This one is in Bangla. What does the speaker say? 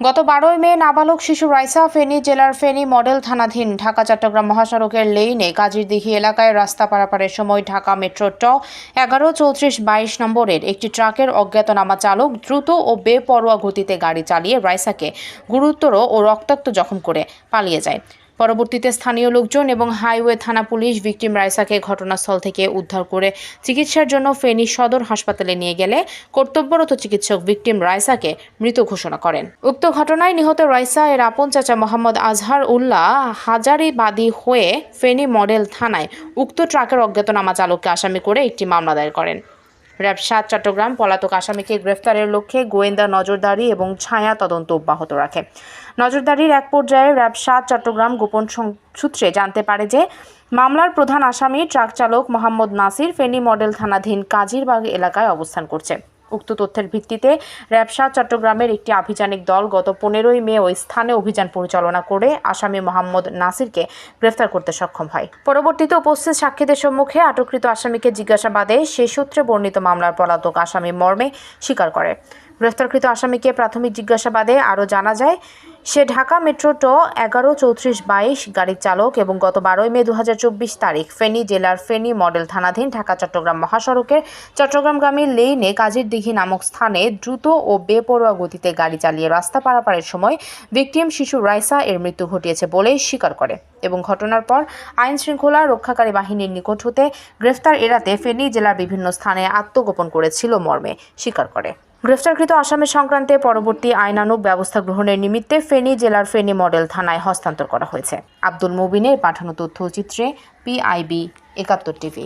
গত বারোই মে নাবালক শিশু রাইসা ফেনী জেলার ফেনী মডেল থানাধীন ঢাকা, চট্টগ্রাম মহাসড়কের লেইনে কাজিরদিঘি এলাকায় রাস্তা পারাপারের সময় ঢাকা মেট্রো ট এগারো চৌত্রিশ বাইশ নম্বরের একটি ট্রাকের অজ্ঞাতনামা চালক দ্রুত ও বেপরোয়া গতিতে গাড়ি চালিয়ে রাইসাকে গুরুতর ও রক্তাক্ত জখম করে পালিয়ে যায়। পরবর্তীতে স্থানীয় লোকজন এবং হাইওয়ে থানা পুলিশ ভিকটিম রাইসাকে ঘটনাস্থল থেকে উদ্ধার করে চিকিৎসার জন্য ফেনী সদর হাসপাতালে নিয়ে গেলে কর্তব্যরত চিকিৎসক ভিকটিম রাইসাকে মৃত ঘোষণা করেন। উক্ত ঘটনায় নিহত রাইসা এর আপন চাচা মোহাম্মদ আজহার উল্লাহ হাজারিবাদী হয়ে ফেনী মডেল থানায় উক্ত ট্রাকের অজ্ঞাতনামা চালককে আসামি করে একটি মামলা দায়ের করেন। র্যাব সাত চট্টগ্রাম পলাতক আসামিকে গ্রেফতারের লক্ষ্যে গোয়েন্দা নজরদারি এবং ছায়া তদন্ত অব্যাহত রাখে। নজরদারির এক পর্যায়ে র্যাব সাত চট্টগ্রাম গোপন সূত্রে জানতে পারে যে, মামলার প্রধান আসামি ট্রাক চালক মোহাম্মদ নাসির ফেনী মডেল থানাধীন কাজিরবাগ এলাকায় অবস্থান করছে। উক্ত তথ্যের ভিত্তিতে র্যাবসা চট্টগ্রামের একটি আভিযানিক দল গত পনেরোই মে ওই স্থানে অভিযান পরিচালনা করে আসামি মোহাম্মদ নাসিরকে গ্রেফতার করতে সক্ষম হয়। পরবর্তীতে উপস্থিত সাক্ষীদের সম্মুখে আটককৃত আসামিকে জিজ্ঞাসাবাদে সে সূত্রে বর্ণিত মামলার পলাতক আসামি মর্মে স্বীকার করে। গ্রেফতারকৃত আসামিকে প্রাথমিক জিজ্ঞাসাবাদে আরও জানা যায় সে ঢাকা মেট্রো ট এগারো চৌত্রিশ বাইশ গাড়ির চালক এবং গত বারোই মে দু হাজার চব্বিশ তারিখ ফেনী জেলার ফেনী মডেল থানাধীন ঢাকা চট্টগ্রাম মহাসড়কের চট্টগ্রামগামী লেইনে কাজীর দিঘি নামক স্থানে দ্রুত ও বেপরোয়া গতিতে গাড়ি চালিয়ে রাস্তা পারাপারের সময় ভিকটিম শিশু রাইসা এর মৃত্যু ঘটিয়েছে বলে স্বীকার করে এবং ঘটনার পর আইন শৃঙ্খলা রক্ষাকারী বাহিনীর নিকট হতে গ্রেফতার এড়াতে ফেনী জেলার বিভিন্ন স্থানে আত্মগোপন করেছিল মর্মে স্বীকার করে। গ্রেফতারকৃত আসামের সংক্রান্তে পরবর্তী আইনানুগ ব্যবস্থা গ্রহণের নিমিত্তে ফেনী জেলার ফেনী মডেল থানায় হস্তান্তর করা হয়েছে। আব্দুল মুবিনের পাঠানো তথ্যচিত্রে পিআইবি একাত্তর টিভি।